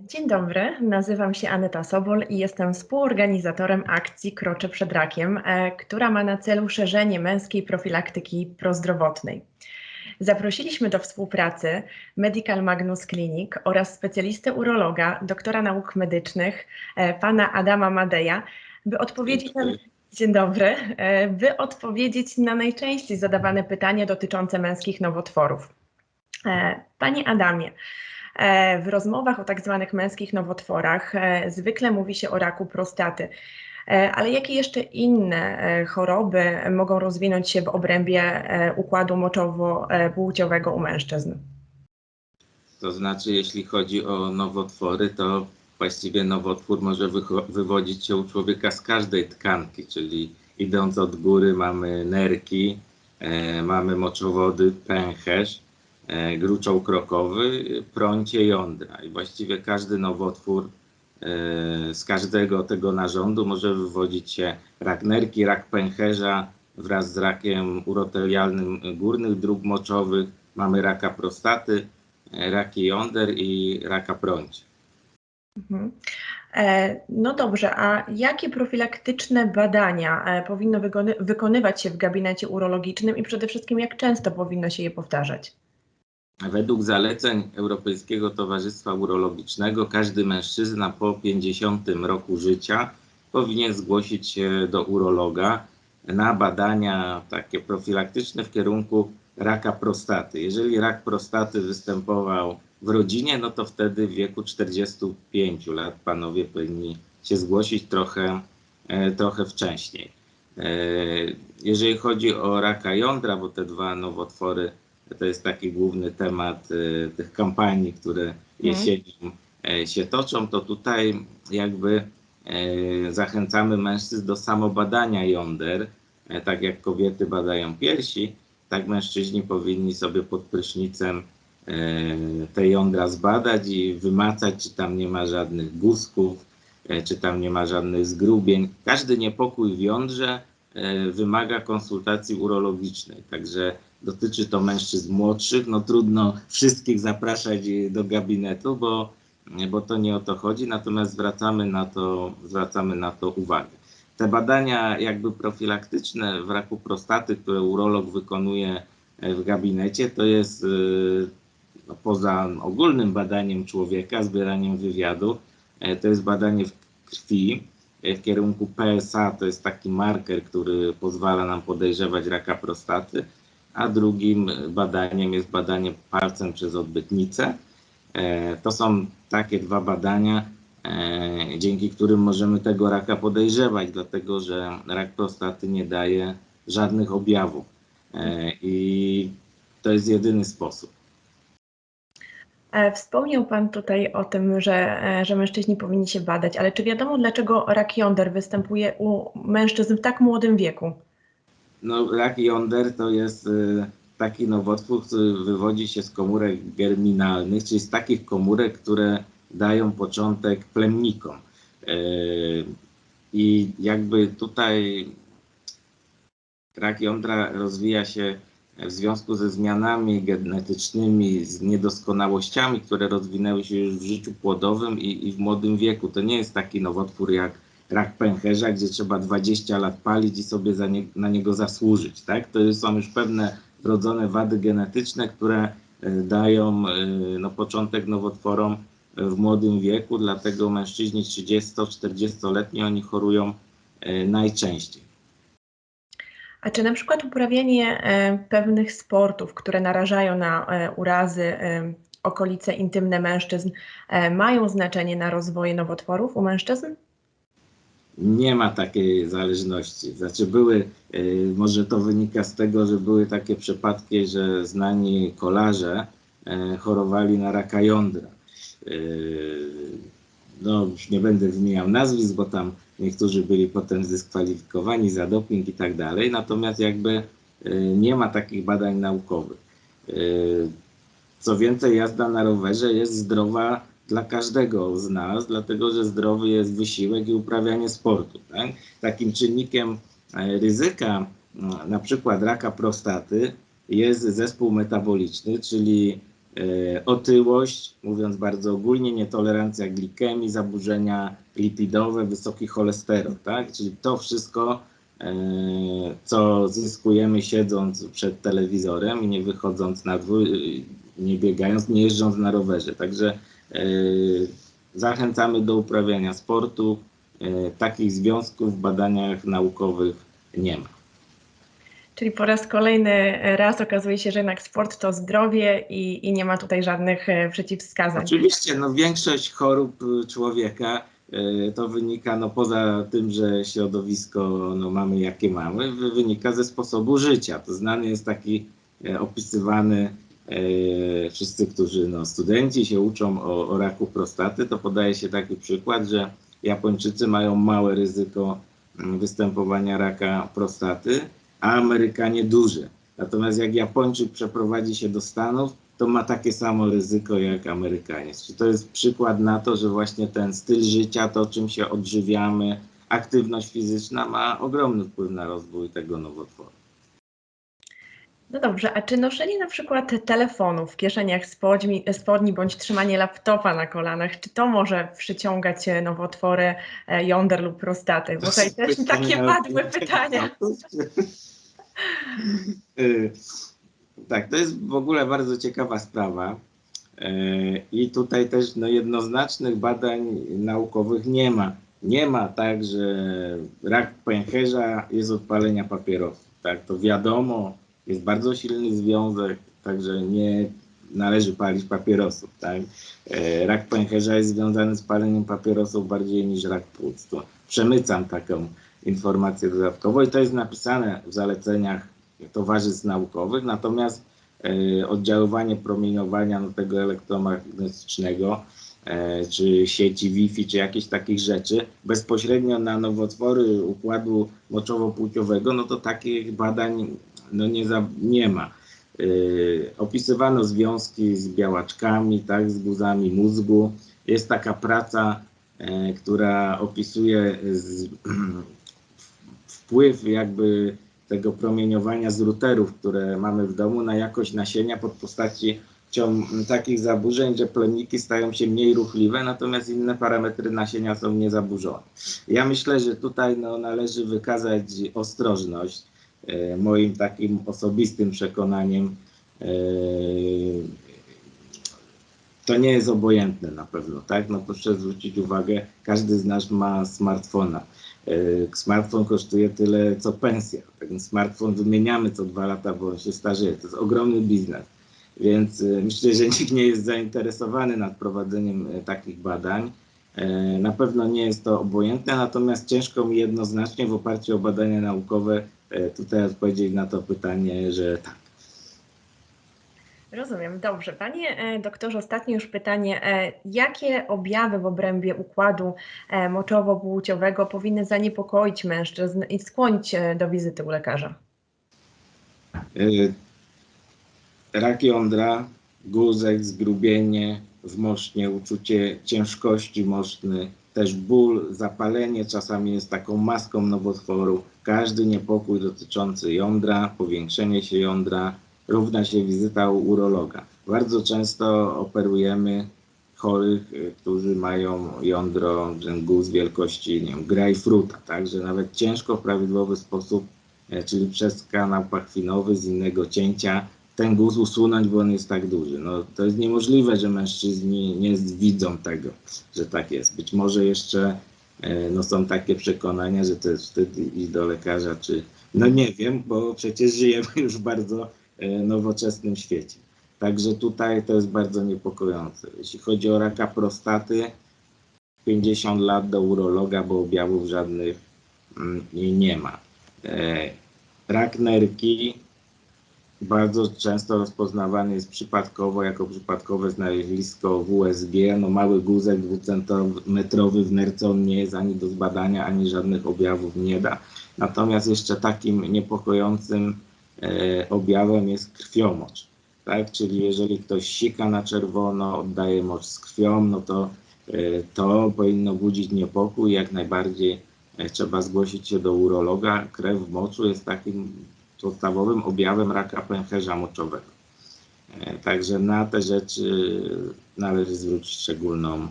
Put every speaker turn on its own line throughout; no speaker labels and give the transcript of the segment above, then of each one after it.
Dzień dobry, nazywam się Aneta Sobol i jestem współorganizatorem akcji Krocze przed rakiem, e, która ma na celu szerzenie męskiej profilaktyki prozdrowotnej. Zaprosiliśmy do współpracy Medical Magnus Clinic oraz specjalistę urologa, doktora nauk medycznych, e, pana Adama Madeja, by odpowiedzieć na, Dzień dobry, e, by odpowiedzieć na najczęściej zadawane pytania dotyczące męskich nowotworów. Panie Adamie, w rozmowach o tak zwanych męskich nowotworach e, zwykle mówi się o raku prostaty. E, ale jakie jeszcze inne choroby mogą rozwinąć się w obrębie układu moczowo-płciowego u mężczyzn?
To znaczy, jeśli chodzi o nowotwory, to właściwie nowotwór może wywodzić się u człowieka z każdej tkanki, czyli idąc od góry mamy nerki, e, mamy moczowody, pęcherz, E, gruczoł krokowy, prącie jądra. I właściwie każdy nowotwór e, z każdego tego narządu może wywodzić się rak nerki, rak pęcherza wraz z rakiem urotelialnym górnych dróg moczowych. Mamy raka prostaty, e, raki jąder i raka prącia.
Mhm. No dobrze, a jakie profilaktyczne badania powinno wykonywać się w gabinecie urologicznym i przede wszystkim jak często powinno się je powtarzać?
Według zaleceń Europejskiego Towarzystwa Urologicznego każdy mężczyzna po 50 roku życia powinien zgłosić się do urologa na badania takie profilaktyczne w kierunku raka prostaty. Jeżeli rak prostaty występował w rodzinie, no to wtedy w wieku 45 lat panowie powinni się zgłosić trochę, e, trochę wcześniej. E, jeżeli chodzi o raka jądra, bo te dwa nowotwory to jest taki główny temat y, tych kampanii, które mhm. jesienią e, się toczą, to tutaj jakby e, zachęcamy mężczyzn do samobadania jąder. E, tak jak kobiety badają piersi, tak mężczyźni powinni sobie pod prysznicem te jądra zbadać i wymacać, czy tam nie ma żadnych guzków, czy tam nie ma żadnych zgrubień. Każdy niepokój w jądrze wymaga konsultacji urologicznej, także dotyczy to mężczyzn młodszych. No trudno wszystkich zapraszać do gabinetu, bo, bo to nie o to chodzi, natomiast zwracamy na to, zwracamy na to uwagę. Te badania jakby profilaktyczne w raku prostaty, które urolog wykonuje w gabinecie, to jest y, no, poza ogólnym badaniem człowieka, zbieraniem wywiadu, e, to jest badanie w krwi w kierunku PSA, to jest taki marker, który pozwala nam podejrzewać raka prostaty a drugim badaniem jest badanie palcem przez odbytnicę. E, to są takie dwa badania, e, dzięki którym możemy tego raka podejrzewać, dlatego że rak prostaty nie daje żadnych objawów. E, I to jest jedyny sposób.
Wspomniał Pan tutaj o tym, że, że mężczyźni powinni się badać, ale czy wiadomo, dlaczego rak jąder występuje u mężczyzn w tak młodym wieku?
No, rak jąder to jest y, taki nowotwór, który wywodzi się z komórek germinalnych, czyli z takich komórek, które dają początek plemnikom. Y, I jakby tutaj rak jądra rozwija się w związku ze zmianami genetycznymi, z niedoskonałościami, które rozwinęły się już w życiu płodowym i, i w młodym wieku. To nie jest taki nowotwór jak rak pęcherza, gdzie trzeba 20 lat palić i sobie nie, na niego zasłużyć. Tak? To są już pewne wrodzone wady genetyczne, które e, dają e, no, początek nowotworom w młodym wieku, dlatego mężczyźni 30-40-letni oni chorują e, najczęściej.
A czy na przykład uprawianie pewnych sportów, które narażają na urazy okolice intymne mężczyzn, mają znaczenie na rozwoju nowotworów u mężczyzn?
Nie ma takiej zależności. Znaczy były, y, może to wynika z tego, że były takie przypadki, że znani kolarze y, chorowali na raka jądra. Y, no, już nie będę wymieniał nazwisk, bo tam niektórzy byli potem dyskwalifikowani za doping i tak dalej, natomiast jakby nie ma takich badań naukowych. Co więcej, jazda na rowerze jest zdrowa dla każdego z nas, dlatego że zdrowy jest wysiłek i uprawianie sportu. Tak? Takim czynnikiem e, ryzyka na przykład raka prostaty jest zespół metaboliczny, czyli e, otyłość, mówiąc bardzo ogólnie, nietolerancja glikemii, zaburzenia lipidowe, wysoki cholesterol, tak? Czyli to wszystko, e, co zyskujemy siedząc przed telewizorem i nie wychodząc na dwór, nie biegając, nie jeżdżąc na rowerze. Także zachęcamy do uprawiania sportu. E, takich związków w badaniach naukowych nie ma.
Czyli po raz kolejny raz okazuje się, że jednak sport to zdrowie i, i nie ma tutaj żadnych e, przeciwwskazań.
Oczywiście, no większość chorób człowieka to wynika, no poza tym, że środowisko no, mamy jakie mamy, wy- wynika ze sposobu życia. To znany jest taki e, opisywany, e, wszyscy, którzy no, studenci się uczą o, o raku prostaty, to podaje się taki przykład, że Japończycy mają małe ryzyko mm, występowania raka prostaty, a Amerykanie duże. Natomiast jak Japończyk przeprowadzi się do Stanów, to ma takie samo ryzyko jak Amerykanie. Czyli to jest przykład na to, że właśnie ten styl życia, to czym się odżywiamy, aktywność fizyczna ma ogromny wpływ na rozwój tego nowotworu.
No dobrze, a czy noszenie na przykład telefonu w kieszeniach spodni, spodni bądź trzymanie laptopa na kolanach, czy to może przyciągać e, nowotwory e, jąder lub prostaty? Bo tutaj też takie padły pytania.
Y, Tak, to jest w ogóle bardzo ciekawa sprawa. Y, I tutaj też no, jednoznacznych badań naukowych nie ma. Nie ma tak, że rak pęcherza jest od palenia papierosów. Tak, to wiadomo, jest bardzo silny związek, także nie należy palić papierosów. Tak? E, Rak pęcherza jest związany z paleniem papierosów bardziej niż rak płuc. To przemycam taką informację dodatkowo i to jest napisane w zaleceniach towarzystw naukowych, natomiast e, oddziaływanie promieniowania no, tego elektromagnetycznego e, czy sieci Wi-Fi, czy jakichś takich rzeczy bezpośrednio na nowotwory układu moczowo-płciowego, no to takich badań no, nie, za, nie ma. Yy, opisywano związki z białaczkami, tak, z guzami mózgu. Jest taka praca, e, która opisuje z, wpływ jakby tego promieniowania z routerów, które mamy w domu na jakość nasienia pod postaci takich zaburzeń, że plemniki stają się mniej ruchliwe, natomiast inne parametry nasienia są niezaburzone. Ja myślę, że tutaj no, należy wykazać ostrożność. E, moim takim osobistym przekonaniem e, to nie jest obojętne na pewno, tak? No proszę zwrócić uwagę, każdy z nas ma smartfona. E, Smartfon kosztuje tyle co pensja. Ten smartfon wymieniamy co dwa lata, bo on się starzeje. To jest ogromny biznes. Więc myślę, że nikt nie jest zainteresowany nad prowadzeniem takich badań. E, Na pewno nie jest to obojętne, natomiast ciężko mi jednoznacznie w oparciu o badania naukowe e, tutaj odpowiedzieć na to pytanie, że tak.
Rozumiem, dobrze. Panie e, doktorze, ostatnie już pytanie. Jakie objawy w obrębie układu moczowo-płciowego powinny zaniepokoić mężczyzn i skłonić do wizyty u lekarza?
Y, Rak jądra, guzek, zgrubienie w mosznie, uczucie ciężkości moszny, też ból, zapalenie czasami jest taką maską nowotworu. Każdy niepokój dotyczący jądra, powiększenie się jądra, równa się wizyta u urologa. Bardzo często operujemy chorych, y, którzy mają jądro, ten guz wielkości nie wiem, grejpfruta, tak, że nawet ciężko w prawidłowy sposób e, czyli przez kanał pachwinowy z innego cięcia, ten guz usunąć, bo on jest tak duży. No, to jest niemożliwe, że mężczyźni nie widzą tego, że tak jest. Być może jeszcze e, no, są takie przekonania, że to jest wtedy iść do lekarza, czy no nie wiem, bo przecież żyjemy już w bardzo e, nowoczesnym świecie. Także tutaj to jest bardzo niepokojące. Jeśli chodzi o raka prostaty, 50 lat do urologa, bo objawów żadnych mm, nie ma. E, Rak nerki bardzo często rozpoznawany jest przypadkowo, jako przypadkowe znalezisko WSG. No mały guzek dwucentymetrowy w nerce on nie jest ani do zbadania, ani żadnych objawów nie da. Natomiast jeszcze takim niepokojącym e, objawem jest krwiomocz. Tak? Czyli jeżeli ktoś sika na czerwono, oddaje mocz z krwią, no to e, to powinno budzić niepokój. Jak najbardziej e, trzeba zgłosić się do urologa. Krew w moczu jest takim podstawowym objawem raka pęcherza moczowego. E, Także na te rzeczy należy zwrócić szczególną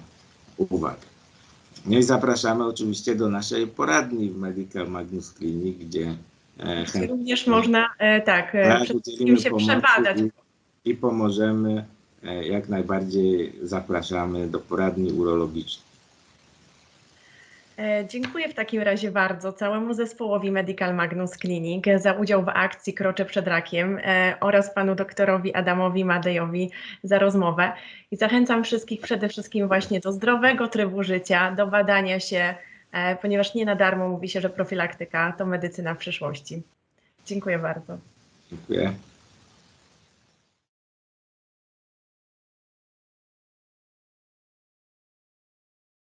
uwagę. No i zapraszamy oczywiście do naszej poradni w Medical Magnus Clinic, gdzie e, chętnie
Również można, e, tak,
tak,
wszystkim się przebadać.
i, i pomożemy. Jak najbardziej zapraszamy do poradni urologicznej.
E, Dziękuję w takim razie bardzo całemu zespołowi Medical Magnus Clinic za udział w akcji Krocze przed rakiem e, oraz panu doktorowi Adamowi Madejowi za rozmowę. I zachęcam wszystkich przede wszystkim właśnie do zdrowego trybu życia, do badania się, e, ponieważ nie na darmo mówi się, że profilaktyka to medycyna przyszłości. Dziękuję bardzo.
Dziękuję.